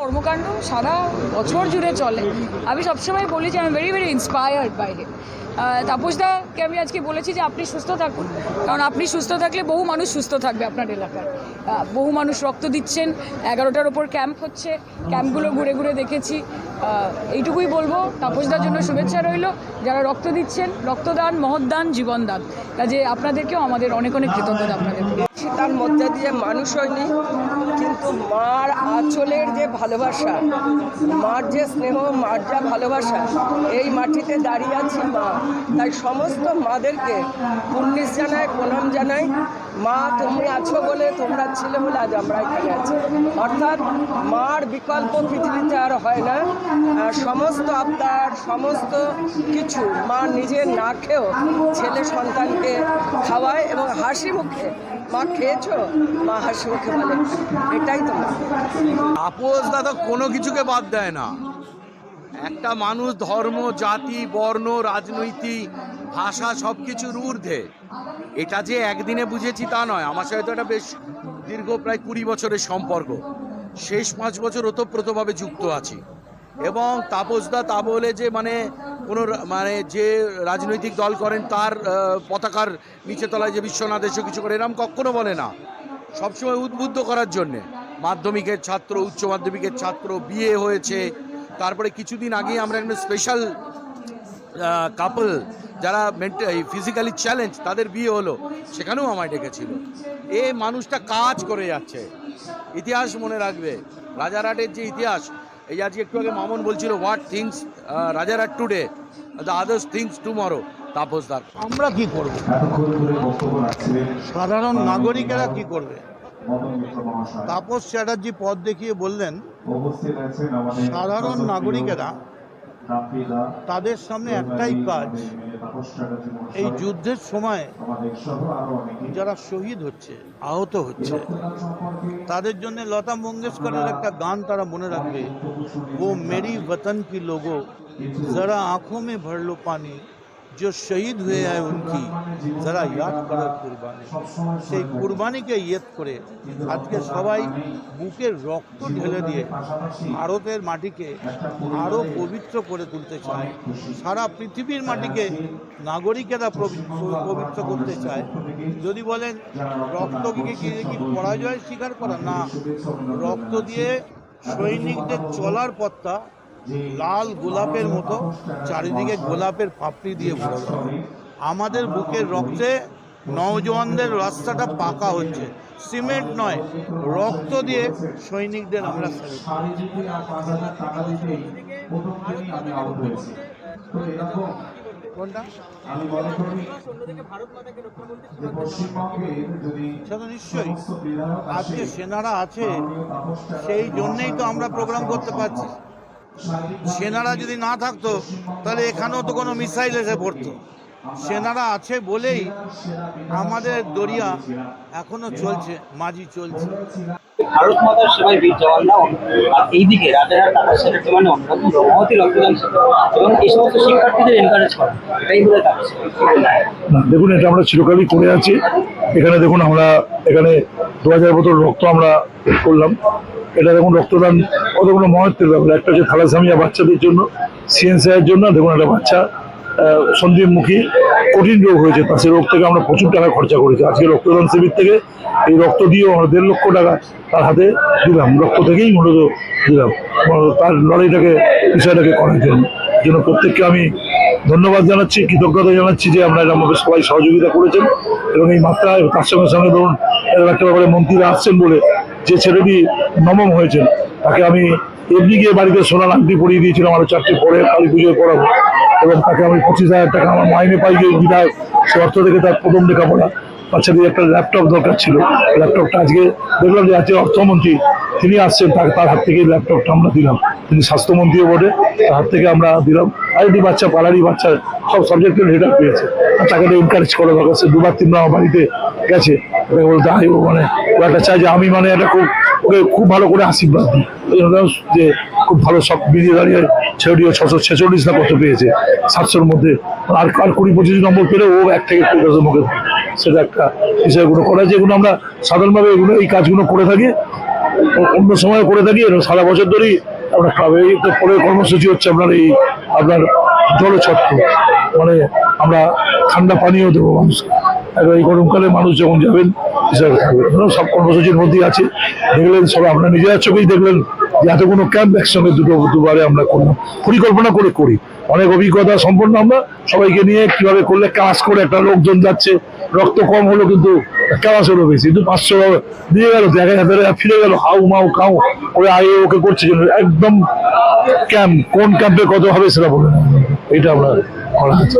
কর্মকাণ্ড সারা বছর জুড়ে চলে। আমি সবসময় বলি যে আমি ভেরি ভেরি ইন্সপায়ার্ড বাইরে তাপসদাকে আমি আজকে বলেছি যে আপনি সুস্থ থাকুন। কারণ আপনি সুস্থ থাকলে বহু মানুষ সুস্থ থাকবে আপনার এলাকায়। বহু মানুষ রক্ত দিচ্ছেন, এগারোটার ওপর ক্যাম্প হচ্ছে, ক্যাম্পগুলো ঘুরে ঘুরে দেখেছি। এইটুকুই বলব, তাপসদার জন্য শুভেচ্ছা রইল। যারা রক্ত দিচ্ছেন, রক্তদান, মহৎদান, জীবনদান, কাজে আপনাদেরকেও আমাদের অনেক অনেক কৃতজ্ঞতা আপনাদের। তার মধ্যে দিয়ে মানুষ হয়নি, কিন্তু মার আঁচলের যে ভালোবাসা, মার যে স্নেহ, মার যা ভালোবাসা, এই মাটিতে দাঁড়িয়ে আছি মা। তাই সমস্ত মাদেরকে পুণ্যিস জানায়, প্রণাম জানাই মা তুমি আছো বলে তোমরা ছিলে বলে আজ আমরা এখানে আছি। অর্থাৎ মার বিকল্প পৃথিবীতে আর হয় না। সমস্ত আবদার, সমস্ত কিছু মা নিজে না খেয়েও ছেলে সন্তানকে খাওয়ায় এবং হাসি মুখে মা খেয়েছো? মা হাসি মুখে বলে, এটাই তো আপোষ দাদা কোনো কিছুকে বাদ দেয় না। একটা মানুষ ধর্ম, জাতি, বর্ণ রাজনৈতিক ভাষা সব কিছুর ঊর্ধ্বে। এটা যে একদিনে বুঝেছি তা নয়। আমার সাথে তো একটা বেশ দীর্ঘ প্রায় কুড়ি বছরের সম্পর্ক। শেষ পাঁচ বছর ওতপ্রোতভাবে যুক্ত আছি। এবং তাপসদা তা বলে যে মানে কোনো মানে যে রাজনৈতিক দল করেন তার পতাকার নিচে তলায় যে বিশ্বনাথ এসে কিছু করে, এরম কখনো বলে না। সবসময় উদ্বুদ্ধ করার জন্যে। মাধ্যমিকের ছাত্র, উচ্চ মাধ্যমিকের ছাত্র, বিয়ে হয়েছে। তারপরে কিছুদিন আগে আমরা একটা স্পেশাল কাপল যারা ফিজিক্যালি চ্যালেঞ্জ তাদের বিয়ে হলো। সেখানেও আমায় ডেকেছিল। এ মানুষটা কাজ করে যাচ্ছে। ইতিহাস মনে রাখবে। রাজারহাটের যে ইতিহাস এই আজকে একটু আগে মামন বলছিল হোয়াট থিংস রাজার আর today the others things tomorrow Tapas দার আমরা কি করব? সাধারণ নাগরিকেরা কি করবে? তাপস চ্যাটার্জি পদ দেখিয়ে বললেন, সাধারণ নাগরিকেরা তাদের সামনে একটাই কাজ এই যুদ্ধের সময় যারা শহীদ হচ্ছে আহত হচ্ছে তাদের জন্য লতা মঙ্গেশকরের একটা গান তারা মনে রাখবে ও মেরি বতন কি লোগো যারা আঁখো মে ভরলো পানি जो शहीद हुए हैं उनकी जरा याद करो কুরবানি সেই কুরবানিকে ইয়েত করে আজকে সবাই বুকের রক্ত ঢেলে দিয়ে ভারতের মাটিকে আরও পবিত্র করে তুলতে চায় সারা পৃথিবীর মাটিকে নাগরিকেরা প্রবি- পবিত্র করতে চায় যদি বলেন রক্তকে কি কি পরাজয় স্বীকার করা না রক্ত দিয়ে সৈনিকদের চলার পথটা লাল গোলাপের মতো চারিদিকে গোলাপের পাপড়ি দিয়ে ভরে আমাদের বুকের রক্তে নওজওয়ানদের রাস্তাটা পাকা হচ্ছে। সিমেন্ট নয়, রক্ত দিয়ে সৈনিকদের আমরা তো নিশ্চয়ই। আজকে সেনারা আছে, সেই জন্যেই তো আমরা প্রোগ্রাম করতে পারছি। সেনারা যদি না থাকতো তাহলে এখানেও তো কোনো মিসাইল এসে পড়তো। সেনারা আছে বলেই আমাদের দরিয়া এখনও চলছে মাঝি চলছে। ভারত মাতার সেবায় বীর জওয়ানরা এইদিকে রাজারহাট টাটা সেক্রেটারি মানে অন্যতম মহতি রক্তদান এবং এই সমস্ত শিক্ষার্থীদের এনকারেজ করা এটাই বোধহয় টাটা সেক্রেটারি না দেখুন এটা আমরা চিরকালই করে আছি। এখানে দেখুন আমরা এখানে দু হাজার বোতল রক্ত আমরা করলাম। এটা দেখুন রক্তদান কতগুলো মহত্বের ব্যাপার। একটা হচ্ছে থালাসামিয়া বাচ্চাদের জন্য সিএনসিআর জন্য, দেখুন একটা বাচ্চা সন্দীপমুখী, কঠিন রোগ হয়েছে। তা সেই রোগ থেকে আমরা প্রচুর টাকা খরচা করেছি। আজকে রক্তদান শিবির থেকে এই রক্ত দিয়েও আমরা দেড় লক্ষ টাকা তার হাতে দিলাম। রক্ত থেকেই মূলত দিলাম। তার লড়াইটাকে, বিষয়টাকে করার জন্য। জন্য প্রত্যেককে আমি ধন্যবাদ জানাচ্ছি, কৃতজ্ঞতা জানাচ্ছি যে আপনারা আমাদের সবাই সহযোগিতা করেছেন এবং এই মাত্রা তার সঙ্গে সঙ্গে ধরুন একটা ব্যাপারে মন্ত্রীরা আসছেন বলে যে ছেলেটি নবম হয়েছেন, তাকে আমি এমনি গিয়ে বাড়িতে সোনার আংটি পরিয়ে দিয়েছিলাম আরও চারটে পরে, কালী পুজোয় পড়াবো এবং তাকে আমি পঁচিশ হাজার টাকা আমার মাইনে পাই যে বিধায়ক সে অর্থ থেকে তার প্রথম লেখাপড়া। বাচ্চাদের একটা ল্যাপটপ দরকার ছিল। ল্যাপটপটা আজকে দেখলাম যে আজকে অর্থমন্ত্রী, তিনি আসছেন, তার তার হাত থেকে ল্যাপটপটা আমরা দিলাম। তিনি স্বাস্থ্যমন্ত্রীও বটে, তার হাত থেকে আমরা দিলাম। আরেকটি বাচ্চা, পালারি বাচ্চা, সব সাবজেক্টের হেডার পেয়েছে। তাকে এনকারেজ করা দরকার। সে দুবার তিনবার আমার বাড়িতে গেছে। তাকে বলতে ও মানে ও একটা চাই যে আমি মানে একটা খুব, ওকে খুব ভালো করে আশীর্বাদ দিই। যে খুব ভালো সব বেরিয়ে দাঁড়িয়ে ছেড়িও ছশো ছেচল্লিশ না কত পেয়েছে, সাতশোর মধ্যে। আর আর কুড়ি পঁচিশ নম্বর পেলে ও এক থেকে কুড়ি মুখে সেটা একটা বিষয়গুলো করা যেগুলো আমরা সাধারণভাবে এগুলো, এই কাজগুলো করে থাকি। অন্য সময় করে থাকি সারা বছর ধরেই আমরা ক্লাবে পরের কর্মসূচি হচ্ছে আপনার এই, আপনার জলছত্র। মানে আমরা ঠান্ডা পানীয় দেবো মানুষকে। এই গরমকালে মানুষ যখন যাবেন হিসাবে সব কর্মসূচির মধ্যেই আছে। দেখলেন সব আপনার নিজের চোখেই দেখলেন যে কোনো ক্যাম্প একসঙ্গে দুটো দুবারে আমরা করলাম পরিকল্পনা করে করি। অনেক অভিজ্ঞতা সম্পন্ন আমরা, সবাইকে নিয়ে কীভাবে করলে কাজ করে একটা লোকজন যাচ্ছে। রক্ত কম হলো কিন্তু ক্লাস হলো বেশি, কিন্তু পাঁচশো দিয়ে গেল দেখা যাবে ফিরে গেল, হাউ মাউ কাউ ওই আয়ে ওকে করছে একদম ক্যাম্প কোন ক্যাম্পে কত হবে সেটা বলে না। এটা আমরা করা আছে।